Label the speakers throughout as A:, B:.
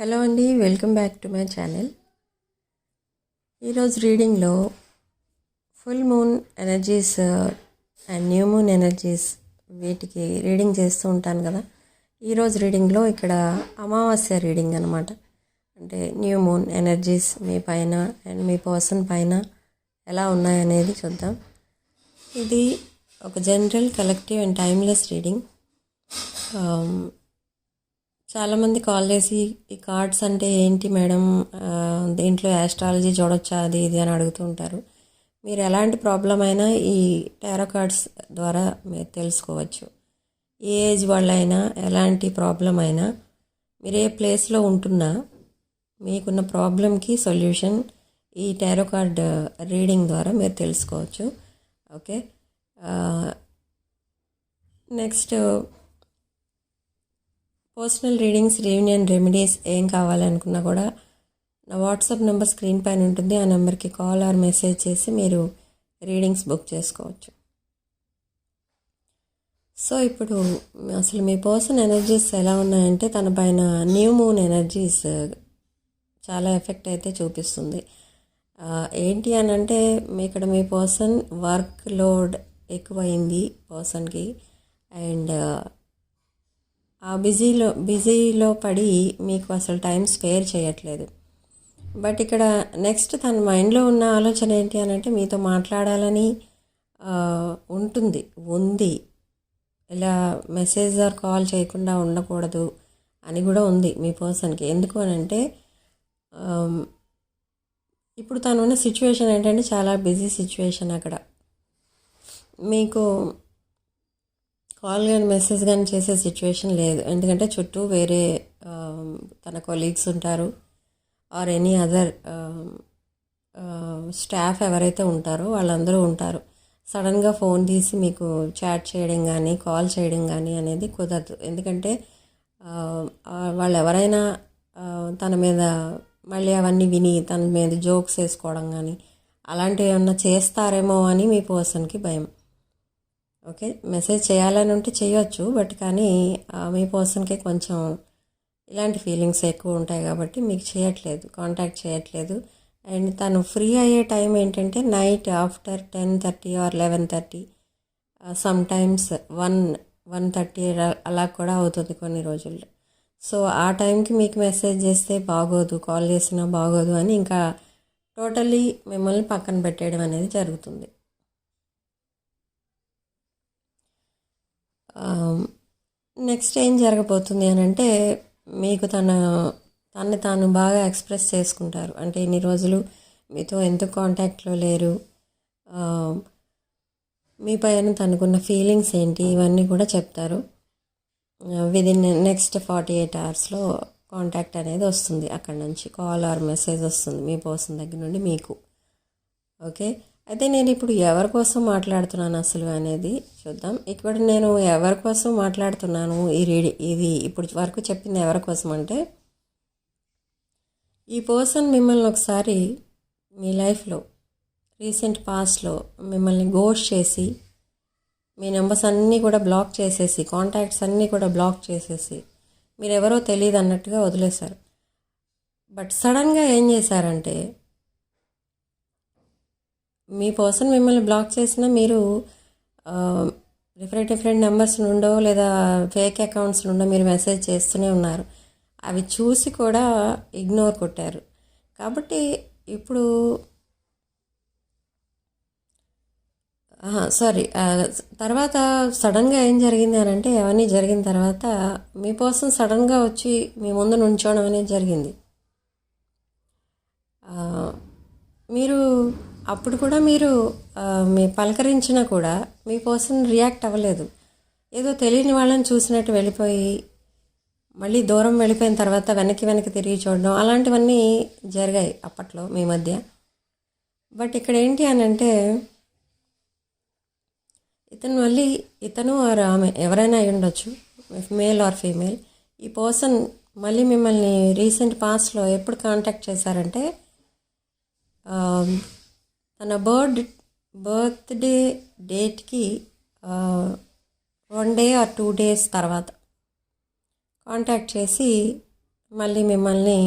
A: Hello అండి welcome back to my channel. ఈరోజు రీడింగ్లో full moon energies and new moon energies వీటికి reading చేస్తూ ఉంటాను కదా. ఈరోజు రీడింగ్లో ఇక్కడ అమావాస్య రీడింగ్ అనమాట అంటే న్యూ మూన్ ఎనర్జీస్ మీ పైన అండ్ మీ పర్సన్ పైన ఎలా ఉన్నాయనేది చూద్దాం. ఇది ఒక general collective and timeless reading. చాలామంది కాల్ చేసి ఈ కార్డ్స్ అంటే ఏంటి మేడం దీంట్లో యాస్ట్రాలజీ చూడొచ్చా? అది ఇది అని అడుగుతూ ఉంటారు. మీరు ఎలాంటి ప్రాబ్లం అయినా ఈ టారో కార్డ్స్ ద్వారా మీరు తెలుసుకోవచ్చు. ఏ ఏజ్ వాళ్ళైనా ఎలాంటి ప్రాబ్లం అయినా మీరు ఏ ప్లేస్లో ఉంటున్నా మీకున్న ప్రాబ్లంకి సొల్యూషన్ ఈ టారో కార్డ్ రీడింగ్ ద్వారా మీరు తెలుసుకోవచ్చు. Okay next personal readings reunion remedies ఏం కావాలనుకున్నా కూడా నా వాట్సాప్ నెంబర్ స్క్రీన్ పైన ఉంటుంది. ఆ నెంబర్కి కాల్ ఆర్ మెసేజ్ చేసి మీరు రీడింగ్స్ బుక్ చేసుకోవచ్చు. సో ఇప్పుడు అసలు మీ పర్సన్ ఎనర్జీస్ ఎలా ఉన్నాయంటే తన పైన న్యూ మూన్ ఎనర్జీస్ చాలా ఎఫెక్ట్ అయితే చూపిస్తుంది. ఏంటి అని అంటే మీ ఇక్కడ మీ పర్సన్ వర్క్ లోడ్ ఎక్కువైంది పర్సన్కి. అండ్ ఆ బిజీలో బిజీలో పడి మీకు అసలు టైం స్పేర్ చేయట్లేదు. బట్ ఇక్కడ నెక్స్ట్ తన మైండ్లో ఉన్న ఆలోచన ఏంటి అని అంటే మీతో మాట్లాడాలని ఉంటుంది ఉంది. ఇలా మెసేజ్ ఆర్ కాల్ చేయకుండా ఉండకూడదు అని కూడా ఉంది మీ పర్సన్కి. ఎందుకు అని అంటే ఇప్పుడు తను ఉన్న సిచ్యువేషన్ ఏంటంటే చాలా బిజీ సిచ్యువేషన్ అక్కడ. మీకు కాల్ కానీ మెసేజ్ కానీ చేసే సిచ్యువేషన్ లేదు. ఎందుకంటే చుట్టూ వేరే తన కొలీగ్స్ ఉంటారు. ఆర్ ఎనీ అదర్ స్టాఫ్ ఎవరైతే ఉంటారో వాళ్ళందరూ ఉంటారు. సడన్గా ఫోన్ తీసి మీకు చాట్ చేయడం కానీ కాల్ చేయడం కానీ అనేది కుదరదు. ఎందుకంటే వాళ్ళు ఎవరైనా తన మీద మళ్ళీ అవన్నీ విని తన మీద జోక్స్ వేసుకోవడం కానీ అలాంటివి ఏమన్నా చేస్తారేమో అని మీ పర్సన్కి భయం. ఓకే? మెసేజ్ చేయాలని ఉంటే చేయొచ్చు బట్ కానీ మీ పర్సన్కే కొంచెం ఇలాంటి ఫీలింగ్స్ ఎక్కువ ఉంటాయి కాబట్టి మీకు చేయట్లేదు కాంటాక్ట్ చేయట్లేదు. అండ్ తను ఫ్రీ అయ్యే టైం ఏంటంటే night after ten thirty or eleven thirty sometimes one one thirty అలా కూడా అవుతుంది కొన్ని రోజుల్లో. సో ఆ టైంకి మీకు మెసేజ్ చేస్తే బాగోదు కాల్ చేసినా బాగోదు అని ఇంకా టోటల్లీ మిమ్మల్ని పక్కన పెట్టేయడం అనేది జరుగుతుంది. నెక్స్ట్ ఏం జరగబోతుంది అని అంటే మీకు తన తన్ని తాను బాగా ఎక్స్ప్రెస్ చేసుకుంటారు. అంటే ఇన్ని రోజులు మీతో ఎందుకు కాంటాక్ట్లో లేరు? మీ పైన తనకున్న ఫీలింగ్స్ ఏంటి? ఇవన్నీ కూడా చెప్తారు. విదిన్ నెక్స్ట్ ఫార్టీ ఎయిట్ అవర్స్లో కాంటాక్ట్ అనేది వస్తుంది. అక్కడ నుంచి కాల్ ఆర్ మెసేజ్ వస్తుంది మీ పర్సన్ దగ్గర నుండి మీకు. ఓకే? అయితే నేను ఇప్పుడు ఎవరి కోసం మాట్లాడుతున్నాను అసలు అనేది చూద్దాం. ఇక్కడ నేను ఎవరి కోసం మాట్లాడుతున్నాను? ఈ రీడి ఇది ఇప్పుడు వరకు చెప్పింది ఎవరి కోసం అంటే ఈ పర్సన్ మిమ్మల్ని ఒకసారి మీ లైఫ్లో రీసెంట్ పాస్ట్లో మిమ్మల్ని గోష్ చేసి మీ నెంబర్స్ అన్నీ కూడా బ్లాక్ చేసేసి కాంటాక్ట్స్ అన్నీ కూడా బ్లాక్ చేసేసి మీరెవరో తెలియదు అన్నట్టుగా వదిలేశారు. బట్ సడన్గా ఏం చేశారంటే మీ పర్సన్ మిమ్మల్ని బ్లాక్ చేసినా మీరు డిఫరెంట్ డిఫరెంట్ నెంబర్స్ నుండో లేదా ఫేక్ అకౌంట్స్ నుండో మీరు మెసేజ్ చేస్తూనే ఉన్నారు. అవి చూసి కూడా ఇగ్నోర్ కొట్టారు. కాబట్టి ఇప్పుడు సారీ తర్వాత సడన్గా ఏం జరిగింది అని అంటే అవన్నీ జరిగిన తర్వాత మీ పర్సన్ సడన్గా వచ్చి మీ ముందు నుంచోవడం అనేది జరిగింది. మీరు అప్పుడు కూడా మీరు మీ పలకరించినా కూడా మీ పర్సన్ రియాక్ట్ అవ్వలేదు. ఏదో తెలియని వాళ్ళని చూసినట్టు వెళ్ళిపోయి మళ్ళీ దూరం వెళ్ళిపోయిన తర్వాత వెనక్కి వెనక్కి తిరిగి చూడడం అలాంటివన్నీ జరిగాయి అప్పట్లో మీ మధ్య. బట్ ఇక్కడ ఏంటి అని అంటే ఇతను మళ్ళీ ఇతను ఆర్ ఆమె ఎవరైనా అయి ఉండొచ్చు మేల్ ఆర్ ఫీమేల్. ఈ పర్సన్ మళ్ళీ మిమ్మల్ని రీసెంట్ పాస్ట్లో ఎప్పుడు కాంటాక్ట్ చేశారంటే తన బర్త్ బర్త్డే డేట్కి one day or two days తర్వాత కాంటాక్ట్ చేసి మళ్ళీ మిమ్మల్ని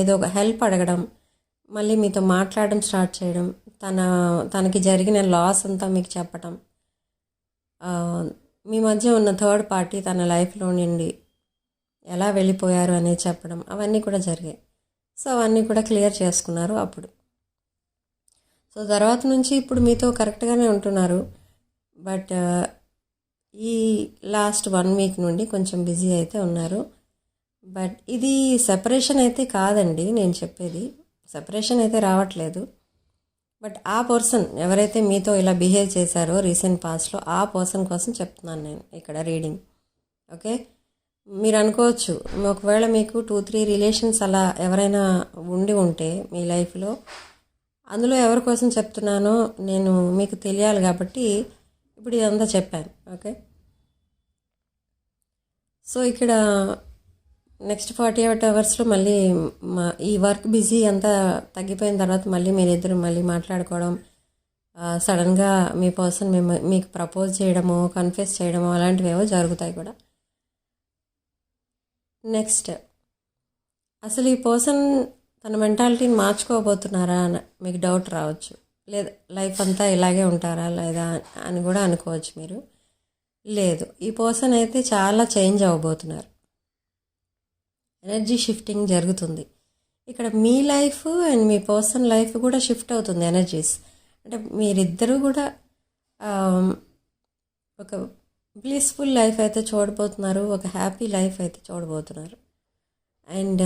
A: ఏదో ఒక హెల్ప్ అడగడం మళ్ళీ మీతో మాట్లాడడం స్టార్ట్ చేయడం తన తనకి జరిగిన లాస్ అంతా మీకు చెప్పటం మీ మధ్య ఉన్న థర్డ్ పార్టీ తన లైఫ్లో నుండి ఎలా వెళ్ళిపోయారు అనేది చెప్పడం అవన్నీ కూడా జరిగాయి. సో అవన్నీ కూడా క్లియర్ చేసుకున్నారు అప్పుడు. సో తర్వాత నుంచి ఇప్పుడు మీతో కరెక్ట్గానే ఉంటున్నారు. బట్ ఈ లాస్ట్ వన్ వీక్ నుండి కొంచెం బిజీ అయితే ఉన్నారు. బట్ ఇది సెపరేషన్ అయితే కాదండి నేను చెప్పేది. సెపరేషన్ అయితే రావట్లేదు. బట్ ఆ పర్సన్ ఎవరైతే మీతో ఇలా బిహేవ్ చేశారో రీసెంట్ పాస్ట్లో ఆ పర్సన్ కోసం చెప్తున్నాను నేను ఇక్కడ రీడింగ్. ఓకే? మీరు అనుకోవచ్చు ఒకవేళ మీకు టూ త్రీ రిలేషన్స్ అలా ఎవరైనా ఉండి ఉంటే మీ లైఫ్లో అందులో ఎవరి కోసం చెప్తున్నానో నేను మీకు తెలియాలి కాబట్టి ఇప్పుడు ఇదంతా చెప్పాను ఓకే? సో ఇక్కడ నెక్స్ట్ ఫార్టీ ఎయిట్ అవర్స్లో మళ్ళీ మా ఈ వర్క్ బిజీ అంతా తగ్గిపోయిన తర్వాత మళ్ళీ మీరిద్దరు మళ్ళీ మాట్లాడుకోవడం సడన్గా మీ పర్సన్ మేము మీకు ప్రపోజ్ చేయడము కన్ఫ్యూస్ చేయడము అలాంటివి ఏవో జరుగుతాయి కూడా. నెక్స్ట్ అసలు ఈ పర్సన్ తన మెంటాలిటీని మార్చుకోబోతున్నారా అని మీకు డౌట్ రావచ్చు. లేదా లైఫ్ అంతా ఇలాగే ఉంటారా లేదా అని కూడా అనుకోవచ్చు మీరు. లేదు ఈ పర్సన్ అయితే చాలా చేంజ్ అవ్వబోతున్నారు. ఎనర్జీ షిఫ్టింగ్ జరుగుతుంది. ఇక్కడ మీ లైఫ్ అండ్ మీ పర్సన్ లైఫ్ కూడా షిఫ్ట్ అవుతుంది ఎనర్జీస్ అంటే మీరిద్దరూ కూడా ఒక బ్లీస్ఫుల్ లైఫ్ అయితే చూడబోతున్నారు ఒక హ్యాపీ లైఫ్ అయితే చూడబోతున్నారు. అండ్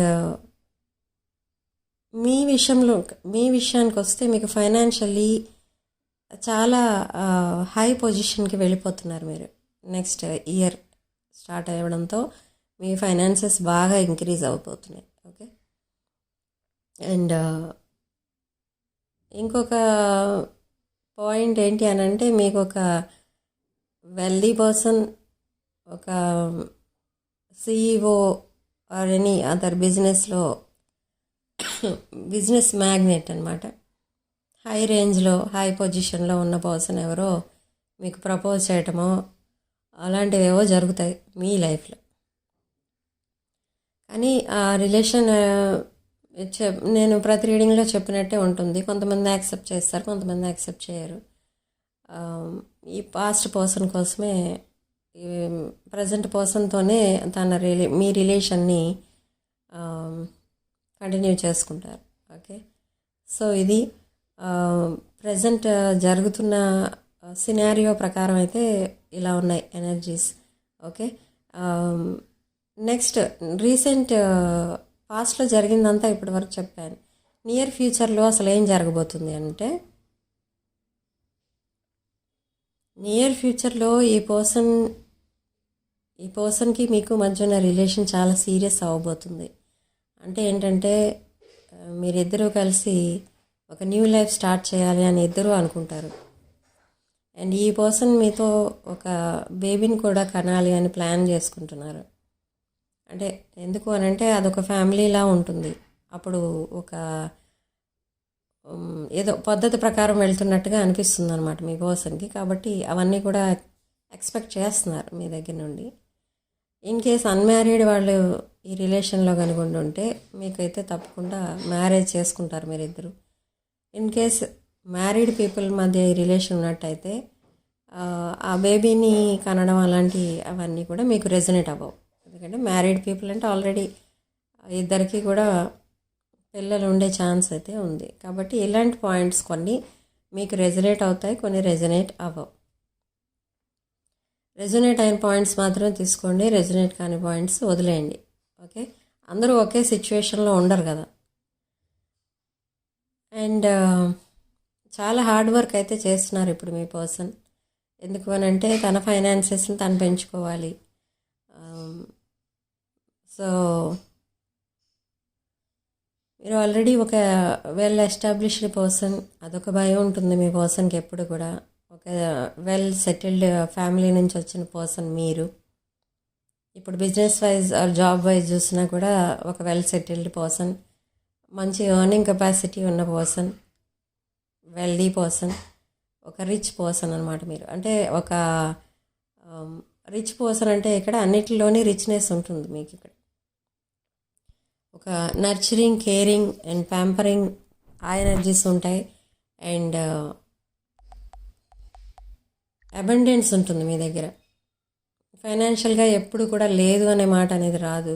A: మీ విషయంలో మీ విషయానికి వస్తే మీకు ఫైనాన్షియల్లీ చాలా హై పొజిషన్కి వెళ్ళిపోతున్నారు మీరు. నెక్స్ట్ ఇయర్ స్టార్ట్ అవ్వడంతో మీ ఫైనాన్సెస్ బాగా ఇంక్రీజ్ అయిపోతున్నాయి ఓకే అండ్ ఇంకొక పాయింట్ ఏంటి అని అంటే మీకు ఒక వెల్దీ పర్సన్ ఒక సిఇఓ ఆర్ ఎనీ అదర్ బిజినెస్లో బిజినెస్ మ్యాగ్నెట్ అనమాట హై రేంజ్లో హై పొజిషన్లో ఉన్న పర్సన్ ఎవరో మీకు ప్రపోజ్ చేయటమో అలాంటివి ఏవో జరుగుతాయి మీ లైఫ్లో కానీ ఆ రిలేషన్ నేను ప్రతి రీడింగ్లో చెప్పినట్టే ఉంటుంది. కొంతమంది యాక్సెప్ట్ చేస్తారు కొంతమంది యాక్సెప్ట్ చేయరు. ఈ పాస్ట్ పర్సన్ కోసమే ప్రజెంట్ పర్సన్తోనే తన రిలే మీ రిలేషన్ని కంటిన్యూ చేసుకుంటారు. ఓకే? సో ఇది ప్రజెంట్ జరుగుతున్న సినారియో ప్రకారం అయితే ఇలా ఉన్నాయి ఎనర్జీస్. ఓకే? నెక్స్ట్ రీసెంట్ పాస్ట్లో జరిగిందంతా ఇప్పటి వరకు చెప్పాను. నియర్ ఫ్యూచర్లో అసలు ఏం జరగబోతుంది అంటే నియర్ ఫ్యూచర్లో ఈ పర్సన్ ఈ పర్సన్కి మీకు మధ్య ఉన్న రిలేషన్ చాలా సీరియస్ అవ్వబోతుంది. అంటే ఏంటంటే మీరిద్దరూ కలిసి ఒక న్యూ లైఫ్ స్టార్ట్ చేయాలి అని ఇద్దరూ అనుకుంటారు. అండ్ ఈ పర్సన్ మీతో ఒక బేబీని కూడా కనాలి అని ప్లాన్ చేసుకుంటున్నారు. అంటే ఎందుకు అని అంటే అదొక ఫ్యామిలీలా ఉంటుంది. అప్పుడు ఒక ఏదో పద్ధతి ప్రకారం వెళ్తున్నట్టుగా అనిపిస్తుంది అనమాట మీ పర్సన్కి. కాబట్టి అవన్నీ కూడా ఎక్స్పెక్ట్ చేస్తున్నారు మీ దగ్గర నుండి. ఇన్ కేస్ అన్మ్యారీడ్ వాళ్ళు ఈ రిలేషన్లో కనుగొండి ఉంటే మీకైతే తప్పకుండా మ్యారేజ్ చేసుకుంటారు మీరిద్దరు. ఇన్ కేస్ మ్యారీడ్ పీపుల్ మధ్య ఈ రిలేషన్ ఉన్నట్టయితే ఆ, ఆ బేబీని కనడం అలాంటి అవన్నీ కూడా మీకు రెజనేట్ అవ్వవు. ఎందుకంటే మ్యారీడ్ పీపుల్ అంటే ఆల్రెడీ ఇద్దరికి కూడా పిల్లలు ఉండే ఛాన్స్ అయితే ఉంది. కాబట్టి ఇలాంటి పాయింట్స్ కొన్ని మీకు రెజనేట్ అవుతాయి కొన్ని రెజనేట్ అవ్వవు. రెజనేట్ అయిన పాయింట్స్ మాత్రమే తీసుకోండి రెజనేట్ కాని పాయింట్స్ వదిలేయండి. ఓకే అందరూ ఒకే సిచ్యువేషన్లో ఉండరు కదా. అండ్ uh, చాలా హార్డ్ వర్క్ అయితే చేస్తున్నారు ఇప్పుడు మీ పర్సన్ ఎందుకు అని అంటే తన ఫైనాన్సెస్ని తను పెంచుకోవాలి. Um, సో మీరు ఆల్రెడీ ఒక వెల్ ఎస్టాబ్లిష్డ్ పర్సన్ అదొక భయం ఉంటుంది మీ పర్సన్కి ఎప్పుడు కూడా. ఒక వెల్ సెటిల్డ్ ఫ్యామిలీ నుంచి వచ్చిన పర్సన్ మీరు. ఇప్పుడు business wise or job wise చూసినా కూడా ఒక వెల్ సెటిల్డ్ పర్సన్ మంచి ఎర్నింగ్ కెపాసిటీ ఉన్న పర్సన్ వెల్దీ పర్సన్ ఒక రిచ్ పర్సన్ అనమాట మీరు. అంటే ఒక um, రిచ్ పర్సన్ అంటే ఇక్కడ అన్నిటిలోనే రిచ్నెస్ ఉంటుంది మీకు ఇక్కడ. ఒక నర్చరింగ్ కేరింగ్ అండ్ ప్యాంపరింగ్ ఆ ఎనర్జీస్ ఉంటాయి. అండ్ అబండెన్స్ ఉంటుంది మీ దగ్గర. ఫైనాన్షియల్గా ఎప్పుడు కూడా లేదు అనే మాట అనేది రాదు.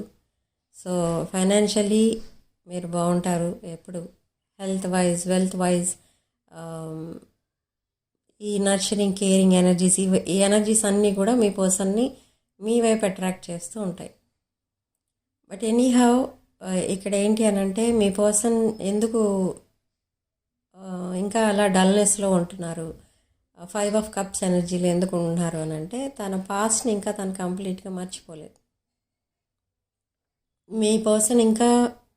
A: సో ఫైనాన్షియలీ మీరు బాగుంటారు ఎప్పుడు. హెల్త్ వైజ్ వెల్త్ వైజ్ ఈ నర్చరింగ్ కేరింగ్ ఎనర్జీస్ ఈ ఎనర్జీస్ అన్నీ కూడా మీ పర్సన్ని మీ వైపు అట్రాక్ట్ చేస్తూ ఉంటాయి. బట్ ఎనీ హౌ ఇక్కడ ఏంటి అని అంటే మీ పర్సన్ ఎందుకు ఇంకా అలా డల్నెస్లో ఉంటున్నారు? ఫైవ్ ఆఫ్ కప్స్ ఎనర్జీలో ఎందుకు ఉన్నారు అని అంటే తన పాస్ట్ని ఇంకా తను కంప్లీట్గా మర్చిపోలేదు. మీ పర్సన్ ఇంకా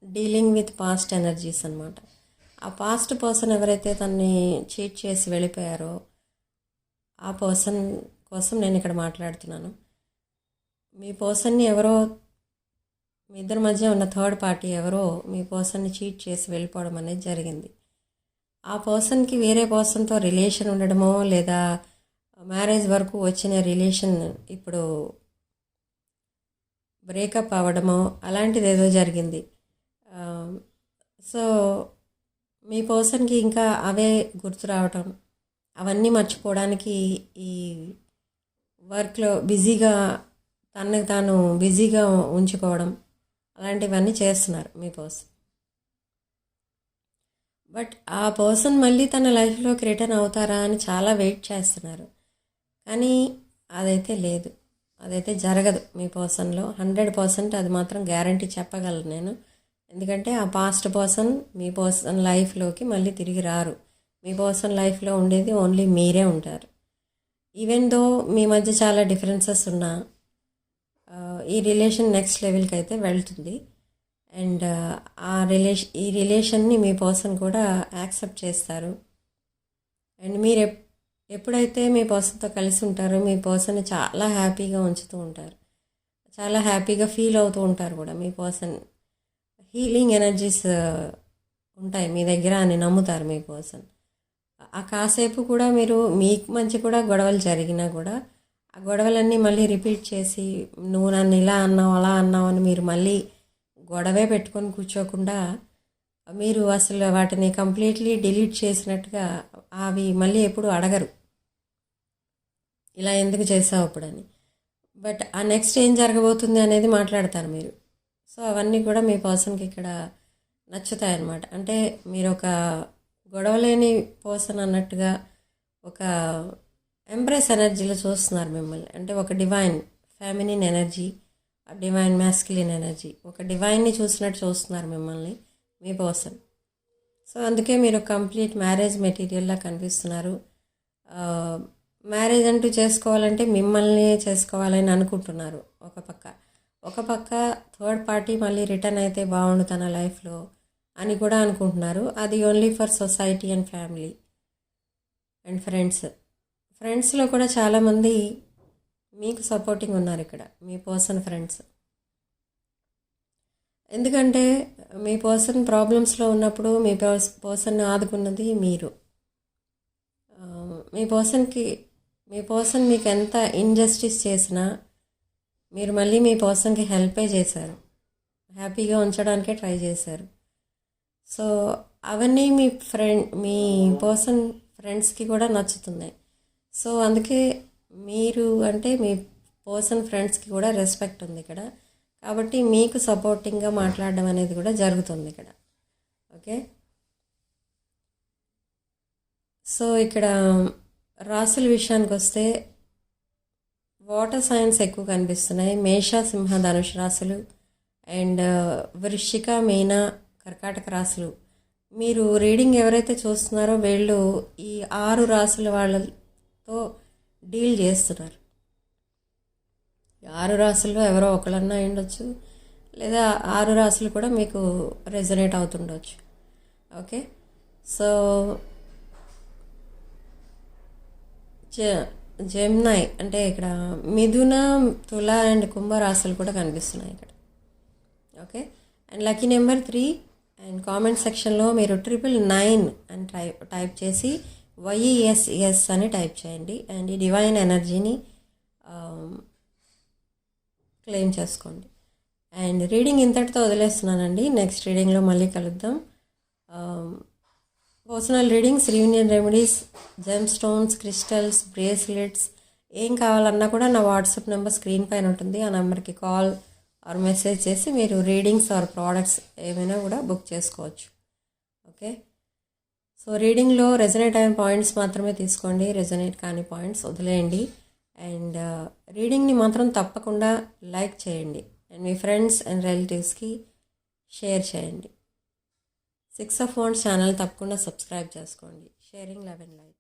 A: డీలింగ్ విత్ పాస్ట్ ఎనర్జీస్ అనమాట ఆ పాస్ట్ పర్సన్ ఎవరైతే తన్ని చీట్ చేసి వెళ్ళిపోయారో ఆ పర్సన్ కోసం నేను ఇక్కడ మాట్లాడుతున్నాను. మీ పర్సన్ని ఎవరో మీ ఇద్దరి మధ్య ఉన్న థర్డ్ పార్టీ ఎవరో మీ పర్సన్ని చీట్ చేసి వెళ్ళిపోవడం అనేది జరిగింది. ఆ పర్సన్కి వేరే పర్సన్తో రిలేషన్ ఉండడమో లేదా మ్యారేజ్ వరకు వచ్చిన రిలేషన్ ఇప్పుడు బ్రేకప్ అవ్వడమో అలాంటిది ఏదో జరిగింది. సో మీ పర్సన్కి ఇంకా అవే గుర్తు రావటం అవన్నీ మర్చిపోవడానికి ఈ వర్క్లో బిజీగా తనకు తాను బిజీగా ఉంచుకోవడం అలాంటివన్నీ చేస్తున్నారు మీ పర్సన్ బట్ ఆ పర్సన్ మళ్ళీ తన లైఫ్లోకి రిటర్న్ అవుతారా అని చాలా వెయిట్ చేస్తున్నారు. కానీ అదైతే లేదు. అదైతే జరగదు మీ పర్సన్లో. హండ్రెడ్ పర్సెంట్ అది మాత్రం గ్యారంటీ చెప్పగలను నేను. ఎందుకంటే ఆ పాస్ట్ పర్సన్ మీ పర్సన్ లైఫ్లోకి మళ్ళీ తిరిగి రారు. మీ పర్సన్ లైఫ్లో ఉండేది ఓన్లీ మీరే ఉంటారు. ఈవెన్ దో మీ మధ్య చాలా డిఫరెన్సెస్ ఉన్నా ఈ రిలేషన్ నెక్స్ట్ లెవెల్కి అయితే వెళ్తుంది. అండ్ ఆ రిలేషన్ ఈ రిలేషన్ని మీ పర్సన్ కూడా యాక్సెప్ట్ చేస్తారు. అండ్ మీరు ఎప్పుడైతే మీ పర్సన్తో కలిసి ఉంటారో మీ పర్సన్ చాలా హ్యాపీగా ఉంచుతూ ఉంటారు. చాలా హ్యాపీగా ఫీల్ అవుతూ ఉంటారు కూడా మీ పర్సన్. హీలింగ్ ఎనర్జీస్ ఉంటాయి మీ దగ్గర అని నమ్ముతారు మీ పర్సన్. ఆ కాసేపు కూడా మీరు మీకు మంచి కూడా గొడవలు జరిగినా కూడా ఆ గొడవలన్నీ మళ్ళీ రిపీట్ చేసి నువ్వు నన్ను ఇలా అన్నావు అలా అన్నావు అని మీరు మళ్ళీ గొడవే పెట్టుకొని కూర్చోకుండా మీరు అసలు వాటిని కంప్లీట్లీ డిలీట్ చేసినట్టుగా అవి మళ్ళీ ఎప్పుడు అడగరు. ఇలా ఎందుకు చేసావు అప్పుడని బట్ ఆ నెక్స్ట్ ఏం జరగబోతుంది అనేది మాట్లాడతారు మీరు. సో అవన్నీ కూడా మీ పర్సన్కి ఇక్కడ నచ్చుతాయి అన్నమాట అంటే మీరు ఒక గొడవలేని పర్సన్ అన్నట్టుగా ఒక ఎంప్రెస్ ఎనర్జీలో చూస్తున్నారు మిమ్మల్ని. అంటే ఒక divine feminine energy. Divine masculine energy ఒక డివైన్ని చూసినట్టు చూస్తున్నారు మిమ్మల్ని మీ పర్సన్ సో అందుకే మీరు కంప్లీట్ మ్యారేజ్ మెటీరియల్లా కనిపిస్తున్నారు. మ్యారేజ్ అంటూ చేసుకోవాలంటే మిమ్మల్ని చేసుకోవాలని అనుకుంటున్నారు ఒక పక్క. ఒక పక్క థర్డ్ పార్టీ మళ్ళీ రిటర్న్ అయితే బాగుండు తన లైఫ్లో అని కూడా అనుకుంటున్నారు. అది only for society and family and friends ఫ్రెండ్స్లో కూడా చాలామంది మీకు సపోర్టింగ్ ఉన్నారు ఇక్కడ మీ పర్సన్ ఫ్రెండ్స్ ఎందుకంటే మీ పర్సన్ ప్రాబ్లమ్స్లో ఉన్నప్పుడు మీ పర్సన్ ఆదుకున్నది మీరు. మీ పర్సన్కి మీ పర్సన్ మీకు ఎంత ఇన్జస్టిస్ చేసినా మీరు మళ్ళీ మీ పర్సన్కి హెల్పే చేశారు. హ్యాపీగా ఉంచడానికే ట్రై చేశారు. సో అవన్నీ మీ ఫ్రెండ్ మీ పర్సన్ ఫ్రెండ్స్కి కూడా నచ్చుతున్నాయి. సో అందుకే మీరు అంటే మీ పర్సన్ ఫ్రెండ్స్కి కూడా రెస్పెక్ట్ ఉంది ఇక్కడ. కాబట్టి మీకు సపోర్టింగ్గా మాట్లాడడం అనేది కూడా జరుగుతుంది ఇక్కడ. ఓకే? సో ఇక్కడ రాసుల విషయానికి వస్తే వాటర్ సైన్స్ ఎక్కువ కనిపిస్తున్నాయి. మేష సింహ ధనుష్ రాసులు అండ్ uh, వృశ్చిక మీన కర్కాటక రాసులు. మీరు రీడింగ్ ఎవరైతే చూస్తున్నారో వీళ్ళు ఈ ఆరు రాసుల వాళ్ళతో డీల్ చేస్తున్నారు. ఆరు రాసుల్లో ఎవరో ఒకళ్ళన్నా ఉండొచ్చు లేదా ఆరు రాసులు కూడా మీకు రెజనేట్ అవుతుండొచ్చు. ఓకే? సో జెమ్నాయ్ అంటే ఇక్కడ మిథున తుల అండ్ కుంభ రాశులు కూడా కనిపిస్తున్నాయి ఇక్కడ. Okay? And lucky number three and comment సెక్షన్లో మీరు ట్రిపుల్ నైన్ అని టైప్ టైప్ చేసి వైఈఎస్ఎస్ అని టైప్ చేయండి అండ్ ఈ డివైన్ ఎనర్జీని um, క్లెయిమ్ చేసుకోండి. అండ్ రీడింగ్ ఇంతటితో వదిలేస్తున్నానండి. నెక్స్ట్ రీడింగ్లో మళ్ళీ కలుద్దాం. Personal readings reunion remedies gemstones crystals bracelets ఏం కావాలన్నా కూడా నా వాట్సాప్ నెంబర్ స్క్రీన్ పైన ఉంటుంది. ఆ నెంబర్కి కాల్ ఆర్ మెసేజ్ చేసి మీరు రీడింగ్స్ ఆర్ ప్రోడక్ట్స్ ఏమైనా కూడా బుక్ చేసుకోవచ్చు. ఓకే? సో రీడింగ్లో రెజనేట్ అయిన పాయింట్స్ మాత్రమే తీసుకోండి. రెజనేట్ కాని పాయింట్స్ వదిలేయండి. అండ్ రీడింగ్ని మాత్రం తప్పకుండా లైక్ చేయండి. అండ్ మీ ఫ్రెండ్స్ అండ్ రిలేటివ్స్కి షేర్ చేయండి. సిక్స్ ఆఫ్ వన్స్ ఛానల్ తప్పకుండా సబ్స్క్రైబ్ చేసుకోండి. Sharing eleven like.